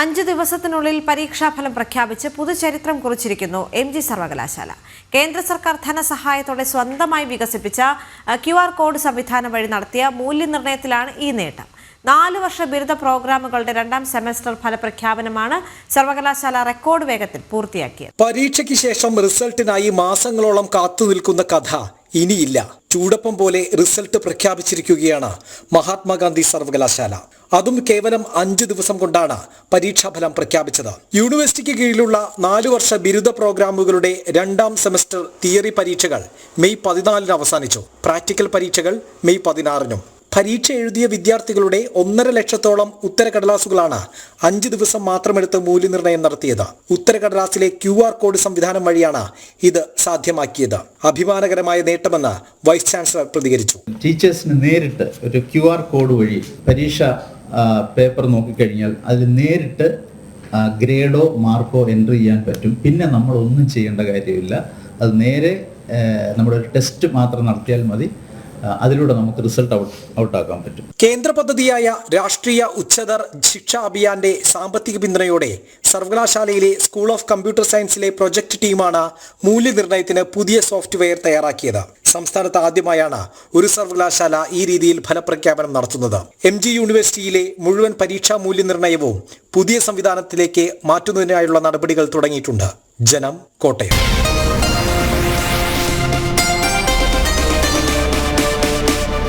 അഞ്ച് ദിവസത്തിനുള്ളിൽ പരീക്ഷാഫലം പ്രഖ്യാപിച്ച് പുതുചരിത്രം കുറിച്ചിരിക്കുന്നു എം ജി സർവകലാശാല. കേന്ദ്ര സർക്കാർ ധനസഹായത്തോടെ സ്വന്തമായി വികസിപ്പിച്ച ക്യു ആർ കോഡ് സംവിധാനം വഴി നടത്തിയ മൂല്യനിർണയത്തിലാണ് ഈ നേട്ടം. നാല് വർഷ ബിരുദ പ്രോഗ്രാമുകളുടെ രണ്ടാം സെമസ്റ്റർ ഫലപ്രഖ്യാപനമാണ് സർവകലാശാല റെക്കോർഡ് വേഗത്തിൽ പൂർത്തിയാക്കിയത്. പരീക്ഷയ്ക്ക് ശേഷം റിസൾട്ടിനായി മാസങ്ങളോളം കാത്തുനിൽക്കുന്ന കഥ. ഇനിയില്ല. ചൂടപ്പം പോലെ റിസൾട്ട് പ്രഖ്യാപിച്ചിരിക്കുകയാണ് മഹാത്മാഗാന്ധി സർവകലാശാല. അതും കേവലം അഞ്ച് ദിവസം കൊണ്ടാണ് പരീക്ഷാഫലം പ്രഖ്യാപിച്ചത്. യൂണിവേഴ്സിറ്റിക്ക് കീഴിലുള്ള നാലു വർഷ ബിരുദ പ്രോഗ്രാമുകളുടെ രണ്ടാം സെമസ്റ്റർ തിയറി പരീക്ഷകൾ മെയ് പതിനാലിന് അവസാനിച്ചു. പ്രാക്ടിക്കൽ പരീക്ഷകൾ മെയ് പതിനാറിനും. പരീക്ഷ എഴുതിയ വിദ്യാർത്ഥികളുടെ ഒന്നര ലക്ഷത്തോളം ഉത്തരക്കടലാസുകളാണ് അഞ്ച് ദിവസം മാത്രമെടുത്ത് മൂല്യനിർണയം നടത്തിയത്. ഉത്തരക്കടലാസിലെ ക്യു ആർ കോഡ് സംവിധാനം വഴിയാണ് ഇത് സാധ്യമാക്കിയത്. അഭിമാനകരമായ നേട്ടമെന്ന് വൈസ് ചാൻസലർ പ്രതികരിച്ചു. ടീച്ചേഴ്സിന് നേരിട്ട് ഒരു ക്യു ആർ കോഡ് വഴി പരീക്ഷ പേപ്പർ നോക്കിക്കഴിഞ്ഞാൽ അതിൽ നേരിട്ട് ഗ്രേഡോ മാർക്കോ എൻട്രി ചെയ്യാൻ പറ്റും. പിന്നെ നമ്മൾ ഒന്നും ചെയ്യേണ്ട കാര്യമില്ല. അത് നേരെ നമ്മുടെ ഒരു ടെസ്റ്റ് മാത്രം നടത്തിയാൽ മതി. അതിലൂടെ നമുക്ക് റിസൾട്ട് ഔട്ട് ഔട്ടാക്കാൻ പറ്റും. കേന്ദ്ര പദ്ധതിയായ രാഷ്ട്രീയ ഉച്ചതർ ശിക്ഷ അഭിയാന്റെ സാമ്പത്തിക പിന്തുണയോടെ സർവകലാശാലയിലെ സ്കൂൾ ഓഫ് കമ്പ്യൂട്ടർ സയൻസിലെ പ്രൊജക്ട് ടീമാണ് മൂല്യനിർണയത്തിന് പുതിയ സോഫ്റ്റ്വെയർ തയ്യാറാക്കിയത്. സംസ്ഥാനത്ത് ആദ്യമായാണ് ഒരു സർവകലാശാല ഈ രീതിയിൽ ഫലപ്രഖ്യാപനം നടത്തുന്നത്. എം ജി യൂണിവേഴ്സിറ്റിയിലെ മുഴുവൻ പരീക്ഷാ മൂല്യനിർണയവും പുതിയ സംവിധാനത്തിലേക്ക് മാറ്റുന്നതിനായുള്ള നടപടികൾ തുടങ്ങിയിട്ടുണ്ട്. ജനം കോട്ടയം.